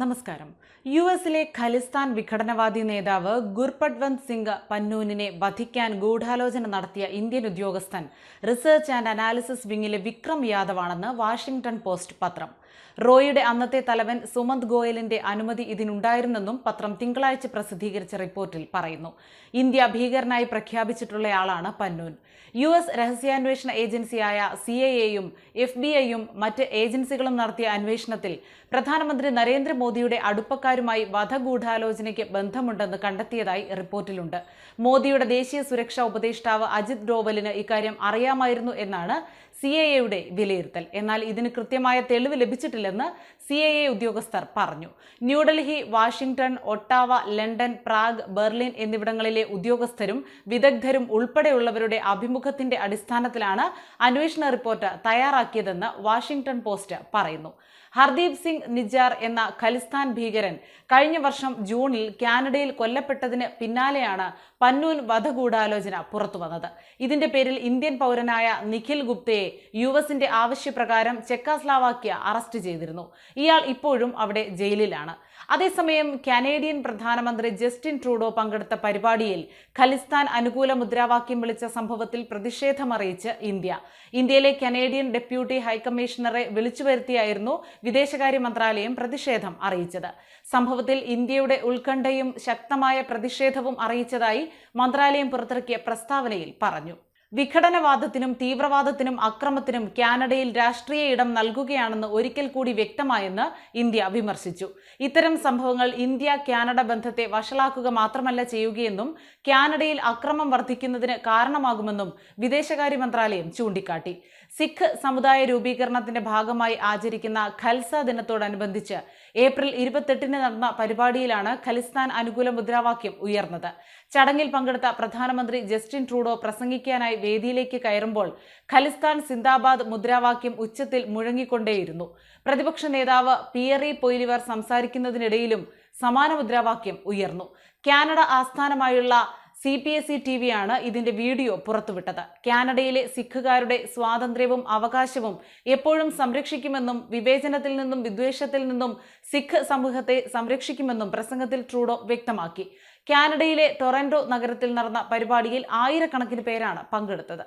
നമസ്കാരം. യു എസിലെ ഖലിസ്ഥാൻ വിഘടനവാദി നേതാവ് ഗുർപട്വന്ത് സിംഗ് പന്നൂനിനെ വധിക്കാൻ ഗൂഢാലോചന നടത്തിയ ഇന്ത്യൻ ഉദ്യോഗസ്ഥൻ റിസർച്ച് ആൻഡ് അനാലിസിസ് വിങ്ങിലെ വിക്രം യാദവാണെന്ന് വാഷിംഗ്ടൺ പോസ്റ്റ് പത്രം. റോയിയുടെ അന്നത്തെ തലവൻ സുമന്ത് ഗോയലിന്റെ അനുമതി ഇതിനുണ്ടായിരുന്നെന്നും പത്രം തിങ്കളാഴ്ച പ്രസിദ്ധീകരിച്ച റിപ്പോർട്ടിൽ പറയുന്നു. ഇന്ത്യ ഭീകരനായി പ്രഖ്യാപിച്ചിട്ടുള്ളയാളാണ് പന്നൂൻ. യു എസ് രഹസ്യാന്വേഷണ ഏജൻസിയായ സി ഐ എയും എഫ് ബി ഐയും മറ്റ് ഏജൻസികളും നടത്തിയ അന്വേഷണത്തിൽ പ്രധാനമന്ത്രി നരേന്ദ്രമോദിയുടെ അടുപ്പക്കാരുമായി വധഗൂഢാലോചനയ്ക്ക് ബന്ധമുണ്ടെന്ന് കണ്ടെത്തിയതായി റിപ്പോർട്ടിലുണ്ട്. മോദിയുടെ ദേശീയ സുരക്ഷാ ഉപദേഷ്ടാവ് അജിത് ഡോവലിന് ഇക്കാര്യം അറിയാമായിരുന്നു എന്നാണ് സി എ എയുടെ വിലയിരുത്തൽ. എന്നാൽ ഇതിന് കൃത്യമായ തെളിവ് ലഭിച്ചിട്ടില്ലെന്ന് സി എ എ ഉദ്യോഗസ്ഥർ പറഞ്ഞു. New Delhi Washington Ottawa London Prague Berlin എന്നിവിടങ്ങളിലെ ഉദ്യോഗസ്ഥരും വിദഗ്ധരും ഉൾപ്പെടെയുള്ളവരുടെ അഭിമുഖത്തിന്റെ അടിസ്ഥാനത്തിലാണ് അന്വേഷണ റിപ്പോർട്ട് തയ്യാറാക്കിയതെന്ന് വാഷിംഗ്ടൺ പോസ്റ്റ് പറയുന്നു. ഹർദീപ് സിംഗ് നിജാർ എന്ന ഖലിസ്ഥാൻ ഭീകരൻ കഴിഞ്ഞ വർഷം ജൂണിൽ കാനഡയിൽ കൊല്ലപ്പെട്ടതിന് പിന്നാലെയാണ് പന്നൂൻ വധഗൂഢാലോചന പുറത്തുവന്നത് ഇതിന്റെ പേരിൽ ഇന്ത്യൻ പൗരനായ നിഖിൽ ഗുപ്തയെ യു എസിന്റെ ആവശ്യപ്രകാരം ചെക്കാസ്ലാവാക്യ അറസ്റ്റ് ചെയ്തിരുന്നു. ഇയാൾ ഇപ്പോഴും അവിടെ ജയിലിലാണ്. അതേസമയം കനേഡിയൻ പ്രധാനമന്ത്രി ജസ്റ്റിൻ ട്രൂഡോ പങ്കെടുത്ത പരിപാടിയിൽ ഖലിസ്ഥാൻ അനുകൂല മുദ്രാവാക്യം വിളിച്ച സംഭവത്തിൽ പ്രതിഷേധമറിയിച്ച് ഇന്ത്യ. ഇന്ത്യയിലെ കനേഡിയൻ ഡെപ്യൂട്ടി ഹൈക്കമ്മീഷണറെ വിളിച്ചു വരുത്തിയായിരുന്നു വിദേശകാര്യ മന്ത്രാലയം പ്രതിഷേധം അറിയിച്ചത്. സംഭവത്തിൽ ഇന്ത്യയുടെ ഉത്കണ്ഠയും ശക്തമായ പ്രതിഷേധവും അറിയിച്ചതായി മന്ത്രാലയം പുറത്തിറക്കിയ പ്രസ്താവനയിൽ പറഞ്ഞു. വിഘടനവാദത്തിനും തീവ്രവാദത്തിനും അക്രമത്തിനും കാനഡയിൽ രാഷ്ട്രീയ ഇടം നൽകുകയാണെന്ന് ഒരിക്കൽ കൂടി വ്യക്തമായെന്ന് ഇന്ത്യ വിമർശിച്ചു. ഇത്തരം സംഭവങ്ങൾ ഇന്ത്യ കാനഡ ബന്ധത്തെ വഷളാക്കുക മാത്രമല്ല ചെയ്യുകയെന്നും കാനഡയിൽ അക്രമം വർദ്ധിക്കുന്നതിന് കാരണമാകുമെന്നും വിദേശകാര്യ മന്ത്രാലയം ചൂണ്ടിക്കാട്ടി. സിഖ് സമുദായ രൂപീകരണത്തിന്റെ ഭാഗമായി ആചരിക്കുന്ന ഖൽസ ദിനത്തോടനുബന്ധിച്ച് ഏപ്രിൽ ഇരുപത്തെട്ടിന് നടന്ന പരിപാടിയിലാണ് ഖലിസ്ഥാൻ അനുകൂല മുദ്രാവാക്യം ഉയർന്നത്. ചടങ്ങിൽ പങ്കെടുത്ത പ്രധാനമന്ത്രി ജസ്റ്റിൻ ട്രൂഡോ പ്രസംഗിക്കാനായി വേദിയിലേക്ക് കയറുമ്പോൾ ഖലിസ്ഥാൻ സിന്ദാബാദ് മുദ്രാവാക്യം ഉച്ചത്തിൽ മുഴങ്ങിക്കൊണ്ടേയിരുന്നു. പ്രതിപക്ഷ നേതാവ് പിയറി പൊയിലിവർ സംസാരിക്കുന്നതിനിടയിലും സമാന മുദ്രാവാക്യം ഉയർന്നു. കാനഡ ആസ്ഥാനമായുള്ള C P S E T വിയാണ് ഇതിന്റെ വീഡിയോ പുറത്തുവിട്ടത്. കാനഡയിലെ സിഖുകാരുടെ സ്വാതന്ത്ര്യവും അവകാശവും എപ്പോഴും സംരക്ഷിക്കുമെന്നും വിവേചനത്തിൽ നിന്നും വിദ്വേഷത്തിൽ നിന്നും സിഖ് സമൂഹത്തെ സംരക്ഷിക്കുമെന്നും പ്രസംഗത്തിൽ ട്രൂഡോ വ്യക്തമാക്കി. കാനഡയിലെ ടൊറന്റോ നഗരത്തിൽ നടന്ന പരിപാടിയിൽ ആയിരക്കണക്കിന് പേരാണ് പങ്കെടുത്തത്.